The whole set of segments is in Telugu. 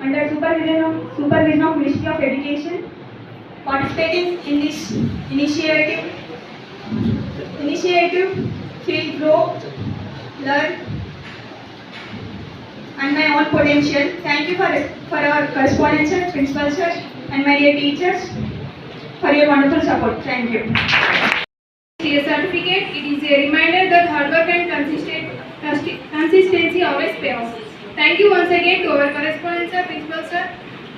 under supervision of, supervision of Ministry of Education. Participating in this initiative, initiative, feel grow, learn, and my own potential. Thank you for, for our correspondence, sir, principal sir, and my dear teachers for your wonderful support. Thank you. Certificate, it is a reminder that hard work and consistent, Thank you once again to our correspondent sir, principal sir,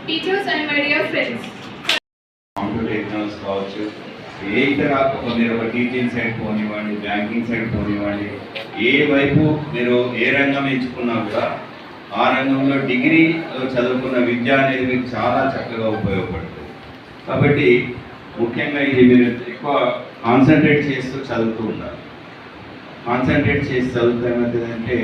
teachers and my dear friends. Computer exams కావచ్చు ఏ ఇతర మీరు ఒక టీచింగ్ సైడ్ పోనివ్వండి బ్యాంకింగ్ సైడ్ పోనివ్వండి ఏ వైపు మీరు ఏ రంగం ఎంచుకున్నా కూడా ఆ రంగంలో డిగ్రీలో చదువుకున్న విద్య అనేది మీకు చాలా చక్కగా ఉపయోగపడుతుంది. కాబట్టి ముఖ్యంగా ఇది మీరు ఎక్కువ కాన్సన్ట్రేట్ చేస్తూ చదువుతూ ఉండాలి. కాన్సన్ట్రేట్ చేసి చదువుతే ఏమవుతుందంటే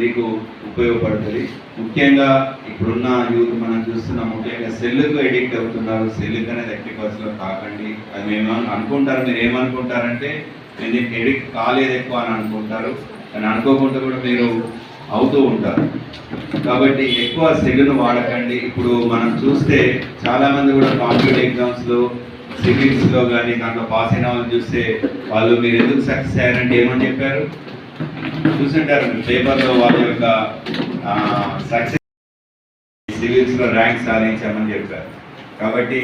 మీకు ఉపయోగపడుతుంది. ముఖ్యంగా ఇప్పుడున్న యూత్ మనం చూస్తున్నాం ముఖ్యంగా సెల్లుకు ఎడిక్ట్ అవుతున్నారు. సెల్లుకు అనేది ఎక్టివ్ కాకండి అది మేము అనుకుంటారు. మీరు ఏమనుకుంటారంటే నేను దీనికి ఎడిక్ట్ కాలేదు ఎక్కువ అని అనుకుంటారు. కానీ అనుకోకుండా కూడా మీరు అవుతూ ఉంటారు. కాబట్టి ఎక్కువ సెల్లును వాడకండి. ఇప్పుడు మనం చూస్తే చాలామంది కూడా కాంపిటేటివ్ ఎగ్జామ్స్లో సివిల్స్లో కానీ దాంట్లో పాస్ అయిన వాళ్ళని చూస్తే వాళ్ళు మీరు ఎందుకు సక్సెస్ అయ్యారంటే ఏమని చెప్పారు? చూసింటారు పేపర్లో వాళ్ళ యొక్క సక్సెస్ సివిల్స్లో ర్యాంక్ సాధించామని చెప్పారు. కాబట్టి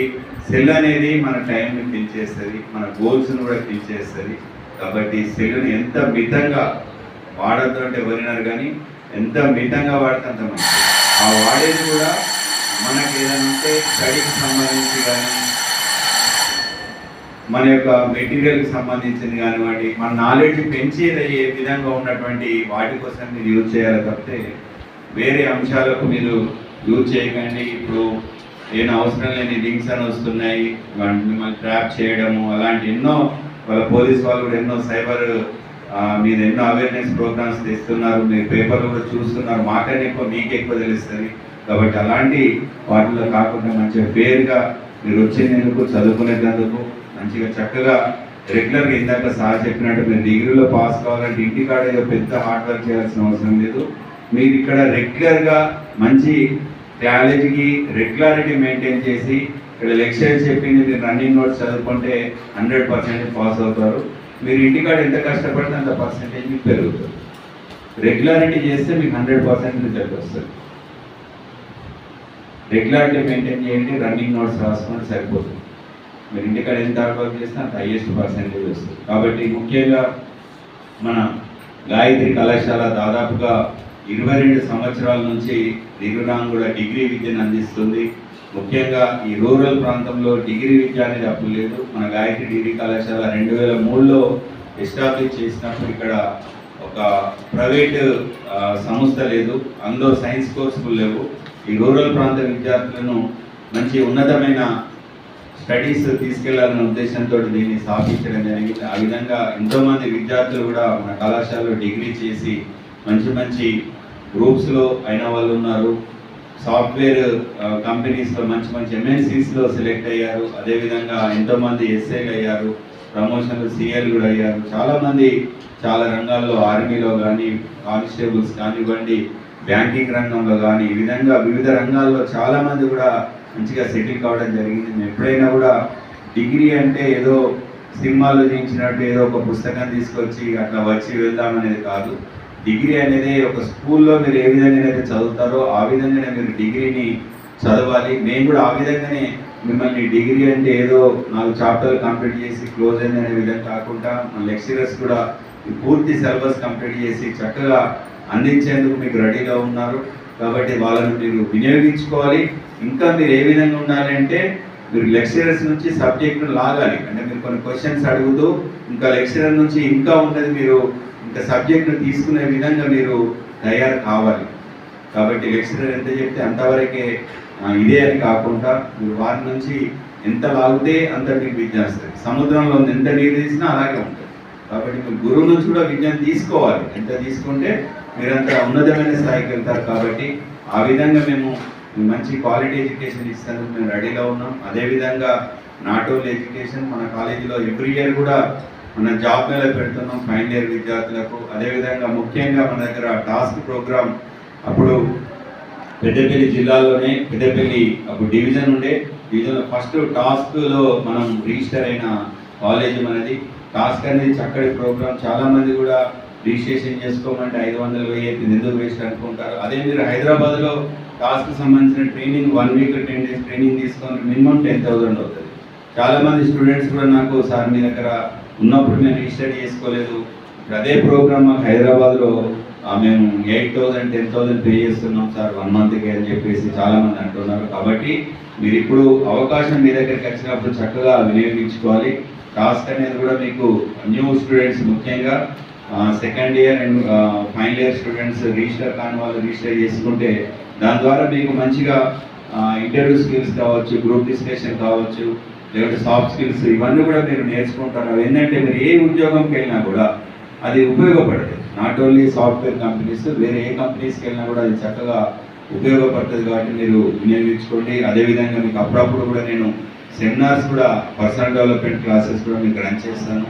సెల్ అనేది మన టైంని పెంచేస్తుంది మన గోల్స్ని కూడా పెంచేస్తుంది. కాబట్టి సెల్ని ఎంత మితంగా వాడద్దు అంటే ఎవరినారు కానీ ఎంత మితంగా వాడితే అంత మంచిది. ఆ వాడేది కూడా మనకి ఏదైనా ఉంటే స్టడీకి సంబంధించి కానీ మన యొక్క మెటీరియల్కి సంబంధించింది కానివ్వండి మన నాలెడ్జ్ పెంచేది ఏ విధంగా ఉన్నటువంటి వాటి కోసం మీరు యూజ్ చేయాలి తప్పితే వేరే అంశాలకు మీరు యూజ్ చేయకండి. ఇప్పుడు ఏమైనా అవసరం లేని లింక్స్ అని వస్తున్నాయి వాటిని మిమ్మల్ని ట్రాప్ చేయడము అలాంటి ఎన్నో వాళ్ళ పోలీస్ వాళ్ళు కూడా ఎన్నో సైబర్ మీద ఎన్నో అవేర్నెస్ ప్రోగ్రామ్స్ తెస్తున్నారు. మీరు పేపర్లు కూడా చూస్తున్నారు. మాకనే ఎక్కువ మీకు ఎక్కువ తెలుస్తుంది. కాబట్టి అలాంటి వాటిలో కాకుండా మంచిగా ఫేర్గా మీరు వచ్చినందుకు చదువుకునేందుకు మంచిగా చక్కగా రెగ్యులర్గా ఇందాక సార్ చెప్పినట్టు మీరు డిగ్రీలో పాస్ కావాలంటే ఇంటికాడ ఏదో పెద్ద హార్డ్ వర్క్ చేయాల్సిన అవసరం లేదు. మీరు ఇక్కడ రెగ్యులర్గా మంచి కాలేజీకి రెగ్యులారిటీ మెయింటైన్ చేసి ఇక్కడ లెక్చర్ చెప్పింది మీరు రన్నింగ్ నోట్స్ చదువుకుంటే హండ్రెడ్ పర్సెంట్ పాస్ అవుతారు. మీరు ఇంటికాడ ఎంత కష్టపడితే అంత పర్సెంటేజ్ మీకు పెరుగుతుంది. రెగ్యులారిటీ చేస్తే మీకు హండ్రెడ్ పర్సెంట్ రిజల్ట్ వస్తుంది. రెగ్యులారిటీ మెయింటైన్ చేయండి రన్నింగ్ నోట్స్ రాసుకుంటే సరిపోతుంది. మీరు ఇంటికాడ ఎంత హార్డ్ వర్క్ చేస్తే అంత హైయెస్ట్ పర్సంటేజ్ వస్తుంది. కాబట్టి ముఖ్యంగా మన గాయత్రి కళాశాల దాదాపుగా ఇరవై రెండు సంవత్సరాల నుంచి దిగురాంగుల డిగ్రీ విద్యను అందిస్తుంది. ముఖ్యంగా ఈ రూరల్ ప్రాంతంలో డిగ్రీ విద్య అనేది అప్పుడు లేదు. మన గాయత్రి డిగ్రీ కళాశాల రెండు వేల మూడులో ఎస్టాబ్లిష్ చేసినప్పుడు ఇక్కడ ఒక ప్రైవేట్ సంస్థ లేదు. అందులో సైన్స్ కోర్సులు లేవు. ఈ రూరల్ ప్రాంత విద్యార్థులను మంచి ఉన్నతమైన స్టడీస్ తీసుకెళ్ళాలనే ఉద్దేశంతో దీన్ని స్థాపించడం జరిగింది. ఆ విధంగా ఎంతోమంది విద్యార్థులు కూడా మన కళాశాలలో డిగ్రీ చేసి మంచి మంచి గ్రూప్స్లో అయిన వాళ్ళు ఉన్నారు. సాఫ్ట్వేర్ కంపెనీస్లో మంచి మంచి ఎంఎన్సీస్లో సెలెక్ట్ అయ్యారు. అదేవిధంగా ఎంతోమంది ఎస్ఐలు అయ్యారు. ప్రమోషన్లు సీఎల్ కూడా అయ్యారు. చాలామంది చాలా రంగాల్లో ఆర్మీలో కానీ కానిస్టేబుల్స్ కానివ్వండి బ్యాంకింగ్ రంగంలో కానీ ఈ విధంగా వివిధ రంగాల్లో చాలామంది కూడా మంచిగా సెటిల్ కావడం జరిగింది. మేము ఎప్పుడైనా కూడా డిగ్రీ అంటే ఏదో సినిమాలో చూపించినట్టు ఏదో ఒక పుస్తకం తీసుకొచ్చి అట్లా వచ్చి వెళ్దాం అనేది కాదు. డిగ్రీ అనేది ఒక స్కూల్లో మీరు ఏ విధంగా అయితే చదువుతారో ఆ విధంగానే మీరు డిగ్రీని చదవాలి. మేము కూడా ఆ విధంగానే మిమ్మల్ని డిగ్రీ అంటే ఏదో నాలుగు చాప్టర్లు కంప్లీట్ చేసి క్లోజ్ అయింది అనే విధంగా కాకుండా మన లెక్చరర్స్ కూడా పూర్తి సిలబస్ కంప్లీట్ చేసి చక్కగా అందించేందుకు మీకు రెడీగా ఉన్నారు. కాబట్టి వాళ్ళని మీరు వినియోగించుకోవాలి. ఇంకా మీరు ఏ విధంగా ఉండాలంటే మీరు లెక్చరర్స్ నుంచి సబ్జెక్ట్ను లాగాలి. అంటే మీరు కొన్ని క్వశ్చన్స్ అడుగుతూ ఇంకా లెక్చరర్ నుంచి ఇంకా ఉన్నది మీరు ఇంకా సబ్జెక్ట్ను తీసుకునే విధంగా మీరు తయారు కావాలి. కాబట్టి లెక్చరర్ ఎంత చెప్తే అంతవరకే ఇదే అని కాకుండా మీరు వారి నుంచి ఎంత లాగితే అంత మీకు విద్య వస్తుంది సముద్రంలో ఎంత నీరు తీసినా అలాగే ఉంటుంది. కాబట్టి మీరు గురువు నుంచి కూడా విద్యను తీసుకోవాలి. ఎంత తీసుకుంటే మీరంత ఉన్నతమైన స్థాయికి వెళ్తారు కాబట్టి ఆ విధంగా మేము మంచి క్వాలిటీ ఎడ్యుకేషన్ ఇస్తానని మేము రెడీగా ఉన్నాం. అదేవిధంగా నాట్ ఓన్లీ ఎడ్యుకేషన్ మన కాలేజీలో ఎవ్రీ ఇయర్ కూడా మన జాబ్ మేళ పెడుతున్నాం ఫైనల్ ఇయర్ విద్యార్థులకు. అదేవిధంగా ముఖ్యంగా మన దగ్గర టాస్క్ ప్రోగ్రామ్ అప్పుడు పెద్దపల్లి జిల్లాలోనే పెద్దపల్లి అప్పుడు డివిజన్ ఉండే. డివిజన్లో ఫస్ట్ టాస్క్లో మనం రిజిస్టర్ అయిన కాలేజ్ మనది. టాస్క్ అనేది చక్కటి ప్రోగ్రామ్ చాలామంది కూడా రిజిస్ట్రేషన్ చేసుకోమంటే ఐదు వందలు వెయ్యి ఎందుకు వేస్ట్ అనుకుంటారు. అదే మీరు హైదరాబాద్లో టాస్క్ సంబంధించిన training one week ten days training తీసుకొని మినిమం టెన్ థౌసండ్ అవుతుంది. చాలా మంది స్టూడెంట్స్ కూడా నాకు సార్ మీ దగ్గర ఉన్నప్పుడు మేము రిజిస్టర్ చేసుకోలేదు. అదే ప్రోగ్రామ్ మాకు హైదరాబాద్లో ఆ, మేము eight thousand ten thousand pay చేస్తున్నాం సార్ వన్ మంత్కి అని చెప్పేసి చాలామంది అంటున్నారు. కాబట్టి మీరు ఇప్పుడు అవకాశం మీ దగ్గరికి వచ్చినప్పుడు చక్కగా వినియోగించుకోవాలి. టాస్క్ అనేది కూడా మీకు న్యూ స్టూడెంట్స్ ముఖ్యంగా second year and final year students register కాని వాళ్ళు రిజిస్టర్ చేసుకుంటే దాని ద్వారా మీకు మంచిగా ఇంటర్వ్యూ స్కిల్స్ కావచ్చు గ్రూప్ డిస్కషన్ కావచ్చు లేకపోతే సాఫ్ట్ స్కిల్స్ ఇవన్నీ కూడా మీరు నేర్చుకుంటారు. ఏంటంటే మీరు ఏ ఉద్యోగంకి వెళ్ళినా కూడా అది ఉపయోగపడుతుంది నాట్ ఓన్లీ సాఫ్ట్వేర్ కంపెనీస్ వేరే ఏ కంపెనీస్కి వెళ్ళినా కూడా అది చక్కగా ఉపయోగపడుతుంది కాబట్టి మీరు వినియోగించుకోండి. అదేవిధంగా మీకు అప్పుడప్పుడు కూడా నేను సెమినార్స్ కూడా పర్సనల్ డెవలప్మెంట్ క్లాసెస్ కూడా మీకు రన్ చేస్తాను.